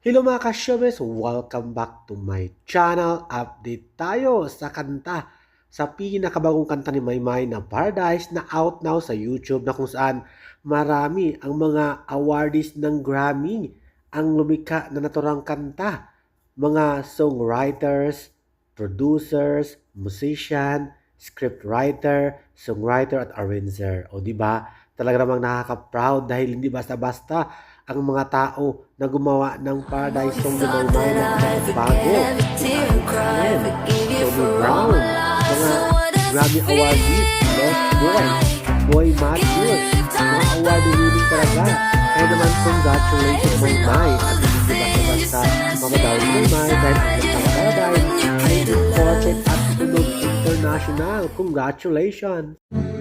Hello mga ka-showbiz! Welcome back to my channel. Update tayo sa kanta sa pinakabagong kanta ni Maymay na Paradise na out now sa YouTube na kung saan marami ang mga awardees ng Grammy ang lumika na naturang kanta. Mga songwriters, producers, musician, scriptwriter, songwriter at arranger. O di ba? Talaga namang nakaka-proud dahil hindi basta-basta ang mga tao na gumawa ng Paradise Song na bago. Tony Brown, mga Grammy Awardees, Lost Boy, Boy Matthews, mga award-winning talaga. Kaya naman, congratulations Maymay. At hindi basta-basta mamadaw ni Maymay dahil ang international. Congratulations!